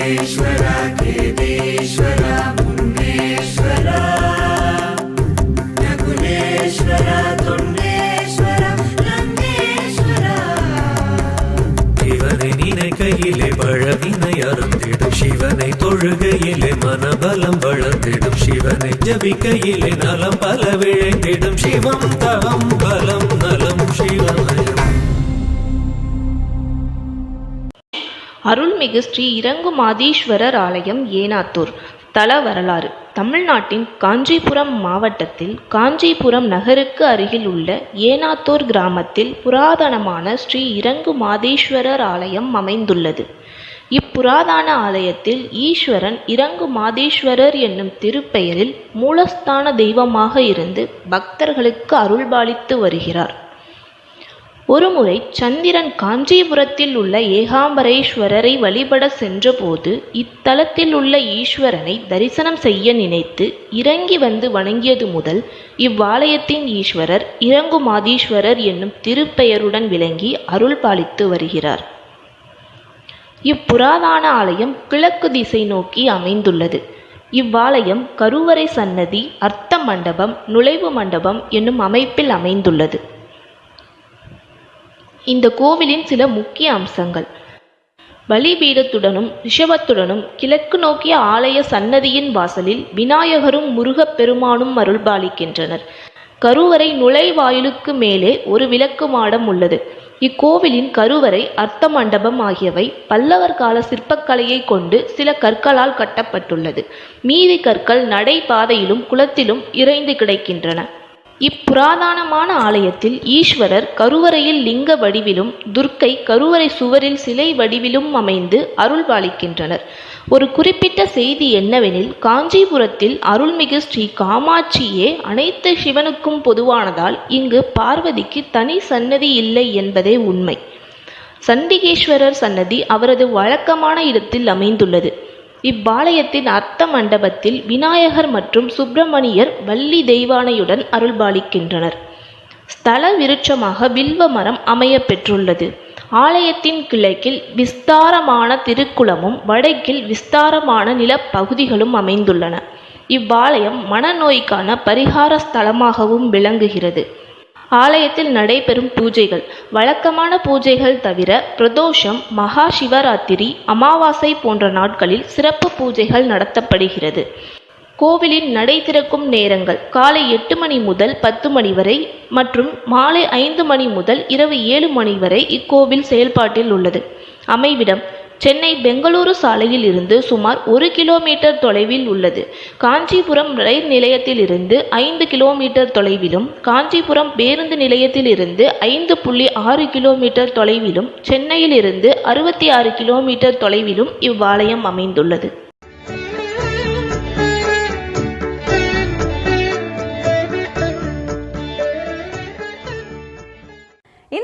ेश्वर केदेश्वर मुन्नेश्वर नकुलेश्वर तुन्नेश्वर लङ्गेश्वर இவனை நினைக்கையிலே பழவினை அறந்திடும். சிவனை தொழுகையிலே மனபலம் வளர்ந்திடும். சிவனை ஜபிக்கையிலே நலம் பல விழைந்திடும் சிவம் தவம் பலம் நலம் சிவம் அருள்மிகு ஸ்ரீ இறங்குமாதீஸ்வரர் ஆலயம் ஏனாத்தூர். தல வரலாறு. தமிழ்நாட்டின் காஞ்சிபுரம் மாவட்டத்தில் காஞ்சிபுரம் நகருக்கு அருகில் உள்ள ஏனாத்தூர் கிராமத்தில் புராதனமான ஸ்ரீ இறங்குமாதீஸ்வரர் ஆலயம் அமைந்துள்ளது. இப்புராதன ஆலயத்தில் ஈஸ்வரன் இறங்குமாதீஸ்வரர் என்னும் திருப்பெயரில் மூலஸ்தான தெய்வமாக இருந்து பக்தர்களுக்கு அருள்பாலித்து வருகிறார். ஒருமுறை சந்திரன் காஞ்சிபுரத்தில் உள்ள ஏகாம்பரேஸ்வரரை வழிபட சென்றபோது இத்தலத்தில் உள்ள ஈஸ்வரனை தரிசனம் செய்ய நினைத்து இறங்கி வந்து வணங்கியது முதல் இவ்வாலயத்தின் ஈஸ்வரர் இறங்குமாதீஸ்வரர் என்னும் திருப்பெயருடன் விளங்கி அருள் பாலித்து வருகிறார். இப்புராதன ஆலயம் கிழக்கு திசை நோக்கி அமைந்துள்ளது. இவ்வாலயம் கருவறை சன்னதி அர்த்த மண்டபம் நுழைவு மண்டபம் என்னும் அமைப்பில் அமைந்துள்ளது. இந்த கோவிலின் சில முக்கிய அம்சங்கள். பலிபீடத்துடனும் ரிஷபத்துடனும் கிழக்கு நோக்கிய ஆலய சன்னதியின் வாசலில் விநாயகரும் முருகப் பெருமானும் அருள்பாலிக்கின்றனர். கருவறை நுழைவாயிலுக்கு மேலே ஒரு விளக்கு மாடம் உள்ளது. இக்கோவிலின் கருவறை அர்த்த மண்டபம் ஆகியவை பல்லவர் கால சிற்பக்கலையை கொண்டு சில கற்களால் கட்டப்பட்டுள்ளது. மீதி கற்கள் நடைபாதையிலும் குளத்திலும் இறைந்து கிடக்கின்றன. இப்புராதனமான ஆலயத்தில் ஈஸ்வரர் கருவறையில் லிங்க வடிவிலும் துர்க்கை கருவறை சுவரில் சிலை வடிவிலும் அமைந்து அருள்பாலிக்கின்றனர். ஒரு குறிப்பிட்ட செய்தி என்னவெனில் காஞ்சிபுரத்தில் அருள்மிகு ஸ்ரீ காமாட்சியே அனைத்து சிவனுக்கும் பொதுவானதால் இங்கு பார்வதிக்கு தனி சன்னதி இல்லை என்பதே உண்மை. சண்டிகேஸ்வரர் சன்னதி அவரது வழக்கமான இடத்தில் அமைந்துள்ளது. இவ்வாலயத்தின் அர்த்த மண்டபத்தில் விநாயகர் மற்றும் சுப்பிரமணியர் வள்ளி தெய்வானையுடன் அருள்பாலிக்கின்றனர். ஸ்தல விருட்சமாக வில்வ மரம் அமைய பெற்றுள்ளது. ஆலயத்தின் கிழக்கில் விஸ்தாரமான திருக்குளமும் வடக்கில் விஸ்தாரமான நிலப்பகுதிகளும் அமைந்துள்ளன. இவ்வாலயம் மனநோய்க்கான பரிகார ஸ்தலமாகவும் விளங்குகிறது. ஆலயத்தில் நடைபெறும் பூஜைகள். வழக்கமான பூஜைகள் தவிர பிரதோஷம் மகா சிவராத்திரி அமாவாசை போன்ற நாட்களில் சிறப்பு பூஜைகள் நடத்தப்படுகிறது. கோவிலின் நடை திறக்கும் நேரங்கள் காலை எட்டு மணி முதல் பத்து மணி வரை மற்றும் மாலை ஐந்து மணி முதல் இரவு ஏழு மணி வரை இக்கோவில் செயல்பாட்டில் உள்ளது. அமைவிடம் சென்னை பெங்களூரு சாலையில் இருந்து சுமார் ஒரு கிலோமீட்டர் தொலைவில் உள்ளது. காஞ்சிபுரம் ரயில் நிலையத்திலிருந்து ஐந்து கிலோமீட்டர் தொலைவிலும் காஞ்சிபுரம் பேருந்து நிலையத்திலிருந்து ஐந்து புள்ளி ஆறு கிலோமீட்டர் தொலைவிலும் சென்னையிலிருந்து அறுபத்தி ஆறு கிலோமீட்டர் தொலைவிலும் இவ்வாலயம் அமைந்துள்ளது.